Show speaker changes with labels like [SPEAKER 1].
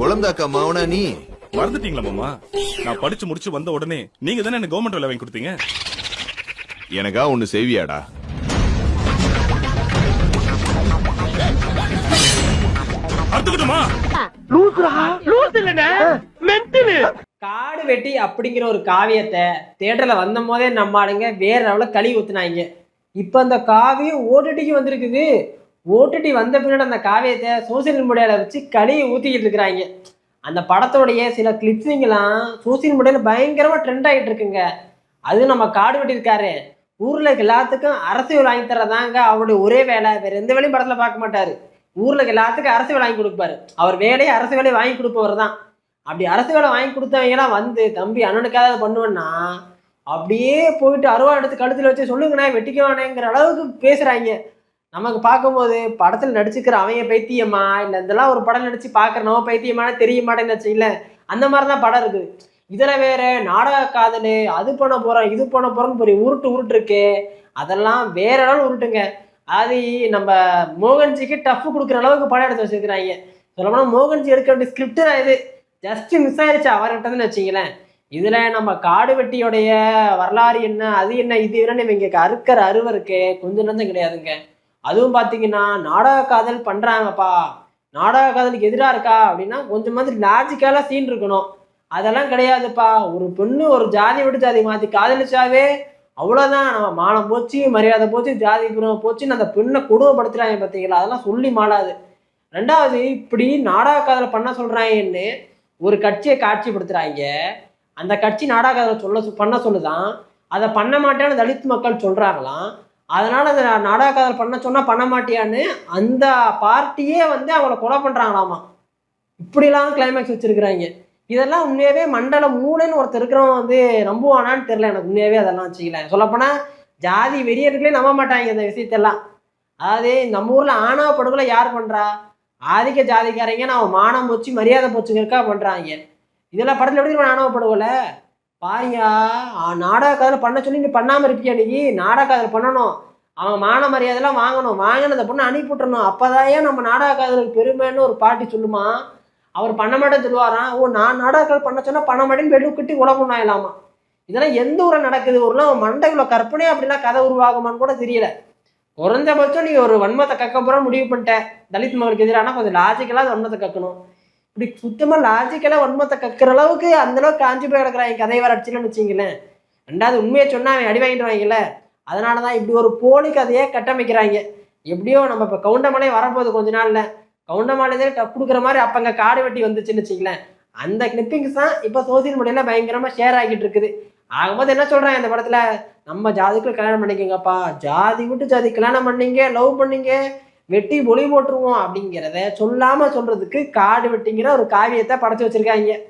[SPEAKER 1] குழந்தாக்கா மாவனா நீ?
[SPEAKER 2] மறந்துட்டீங்களா மாமா? நான் படிச்சு முடிச்சு வந்த உடனே நீங்க தானே எனக்கு கவர்மெண்ட் வேலை வாங்கி கொடுத்தீங்க?
[SPEAKER 1] எனக்கா ஒண்ணு செய்வியாடா.
[SPEAKER 2] அறுத்துக்கிட்டுமா?
[SPEAKER 3] காடு வெட்டி அப்படிங்கிற ஒரு காவியத்தை தேட்டர்ல வந்த போதே நம்ம ஆளுங்க வேற லெவலில் கழுவி ஊத்துனாங்க. இப்போ அந்த காவியம் ஓடிடிக்கு வந்திருக்குது. ஓடிடி வந்த பின்னாடி அந்த காவியத்தை சோசியல் மீடியாவில் வச்சு கழுவி ஊற்றிக்கிட்டு இருக்கிறாங்க. அந்த படத்தோடைய சில கிளிப்ஸிங்கெல்லாம் சோசியல் மீடியாவில் பயங்கரமாக ட்ரெண்ட் ஆகிட்டு இருக்குங்க. அது நம்ம காடு வெட்டியிருக்காரு. ஊரில் எல்லாத்துக்கும் அரசியல் வாங்கி தரதாங்க அவருடைய ஒரே வேலை. வேறு எந்த வேலையும் படத்தில் பார்க்க மாட்டார். ஊரில் எல்லாத்துக்கும் அரசு வாங்கி கொடுப்பாரு. அவர் வேலையை அரசு வேலையை வாங்கி கொடுப்பவர் தான். அப்படி அரசு வேலை வாங்கி கொடுத்தவங்கலாம் வந்து தம்பி அண்ணனுக்காக அதை பண்ணுவேன்னா அப்படியே போயிட்டு அருவா எடுத்து கழுத்தில் வச்சு சொல்லுங்கண்ணே வெட்டிக்கவானேங்கிற அளவுக்கு பேசுகிறாங்க நமக்கு பார்க்கும்போது படத்தில் நடிச்சுக்கிற அவன் பைத்தியமா? இல்லை இதெல்லாம் ஒரு படம் நடிச்சு பார்க்குற நம்ம பைத்தியமான தெரிய மாட்டேன்னு வச்சுங்கள அந்த மாதிரி தான் படம் இருக்குது. இதில் வேற நாடக காதல் அது பண்ண போகிறோம் இது பண்ண போகிறோம்னு ஒரு உருட்டு உருட்டு இருக்கு. அதெல்லாம் வேற அளவு உருட்டுங்க. அது நம்ம மோகன்ஜிக்கு டஃப் கொடுக்குற அளவுக்கு படம் எடுத்து வச்சிருக்கிறாங்க. சொல்லப்போனால் மோகன்ஜி எடுக்க வேண்டிய ஸ்கிரிப்ட் தான் இது. ஜஸ்ட் மிஸ் ஆயிடுச்சு அவர்கிட்டதுன்னு வச்சிங்களேன் இதில் நம்ம காடு வெட்டியோடைய வரலாறு என்ன அது என்ன இது என்னன்னு இவங்க அறுக்கிற அருவருக்கு கொஞ்சம் நஞ்சம் கிடையாதுங்க. அதுவும் பார்த்தீங்கன்னா நாடக காதல் பண்ணுறாங்கப்பா நாடக காதலுக்கு எதிராக இருக்கா? அப்படின்னா கொஞ்சம் மாதிரி லாஜிக்கலாக சீன் இருக்கணும். அதெல்லாம் கிடையாதுப்பா. ஒரு பொண்ணு ஒரு ஜாதி விட்டு ஜாதி மாற்றி காதலிச்சாவே அவ்வளோதான் நம்ம மானம் போச்சு மரியாதை போச்சு ஜாதி புறம் போச்சுன்னு அந்த பெண்ணை கொடுமைப்படுத்துகிறாங்க பார்த்தீங்களா அதெல்லாம் சொல்லி மாடாது. ரெண்டாவது இப்படி நாடக காதல் பண்ண சொல்கிறாங்கன்னு ஒரு கட்சியை காட்சிப்படுத்துகிறாங்க அந்த கட்சி நாடக காதல் சொல்ல பண்ண சொல்லுதான். அதை பண்ண மாட்டேன்னு தலித் மக்கள் சொல்கிறாங்களாம் அதனால் அதை நாடக காதல் பண்ண சொன்னால் பண்ண மாட்டியான்னு அந்த பார்ட்டியே வந்து அவங்கள கொலை பண்ணுறாங்களாமா இப்படிலாம் கிளைமேக்ஸ் வச்சுருக்குறாங்க. இதெல்லாம் உண்மையாகவே மண்டல மூளைன்னு ஒருத்தர் இருக்கிறவன் வந்து நம்புவானான்னு தெரில எனக்கு. உண்மையாகவே அதெல்லாம் வச்சுக்கல சொல்லப்போனால் ஜாதி வெறியர்களே நம்ப மாட்டாங்க இந்த விஷயத்தெல்லாம். அதாவது நம்ம ஊரில் ஆணவ படுகொலை யார் பண்ணுறா ஆதிக்க ஜாதிக்காரங்க நான் மானம் போச்சு மரியாதை போச்சுங்கிறக்கா பண்ணுறாங்க இதெல்லாம் படத்தில் எப்படி ஆணவ படுகொலை? பாரியா நாடக காதல் பண்ண சொல்லி நீ பண்ணாமல் இருப்பியா நீ? நாடக காதல் பண்ணணும். அவன் மான மரியாதைலாம் வாங்கணும். வாங்கினதை பொண்ணு அனுப்பி விட்டுறணும். அப்போதான் ஏன் நம்ம நாடக காதலுக்கு பெருமைன்னு ஒரு பாட்டி சொல்லுமா? அவர் பண்ண மாட்டேன்னு சொல்லுவாராம். ஓ நான் நாடக காதல் பண்ண சொன்னால் பண்ண மாட்டேன்னு வெளியே கட்டி கொலை பண்ணாயலாமா இதெல்லாம் எந்த ஊரில் நடக்குது? ஊர்லாம் இவ்வளோ கற்பனை அப்படிலாம் கதை உருவாகுமான்னு கூட தெரியல. குறைஞ்சபட்சம் நீ ஒரு வன்மத்தை கக்க போகிற முடிவு பண்ணிட்டேன் தலித் மகளுக்கு எதிரான கொஞ்சம் லாஜிக்கலாக வன்மத்தை கக்கணும். இப்படி சுத்தமாக லாஜிக்கலாக ஒன்மத்தை கக்கிற அளவுக்கு அந்தளவுக்கு காஞ்சி போய் கிடக்குறாங்க கதை வர அடிச்சுன்னு வச்சிங்களேன் ரெண்டாவது உண்மையை சொன்னால் அவன் அடி வாங்கிட்டு வாங்கல அதனால தான் இப்படி ஒரு போலி கதையை கட்டமைக்கிறாங்க. எப்படியோ நம்ம இப்போ கவுண்டமலை வரப்போகுது கொஞ்ச நாளில். கவுண்டமலையே டப் கொடுக்குற மாதிரி அப்போ அங்கே காடு வெட்டி வந்துச்சுன்னு வச்சிங்களேன் அந்த கிளிப்பிங்ஸ் தான் இப்போ சோசியல் மீடியாவில் பயங்கரமாக ஷேர் ஆகிட்டு இருக்குது. ஆகும்போது என்ன சொல்கிறாங்க இந்த படத்தில்? நம்ம ஜாதிக்குள்ள கல்யாணம் பண்ணிக்கங்கப்பா. ஜாதி விட்டு ஜாதி கல்யாணம் பண்ணீங்க லவ் பண்ணீங்க. வெட்டி ஒளி போட்டுருவோம் அப்படிங்கிறத சொல்லாமல் சொல்கிறதுக்கு காடு வெட்டிங்கிற ஒரு காவியத்தை படைச்சி வச்சுருக்காங்க.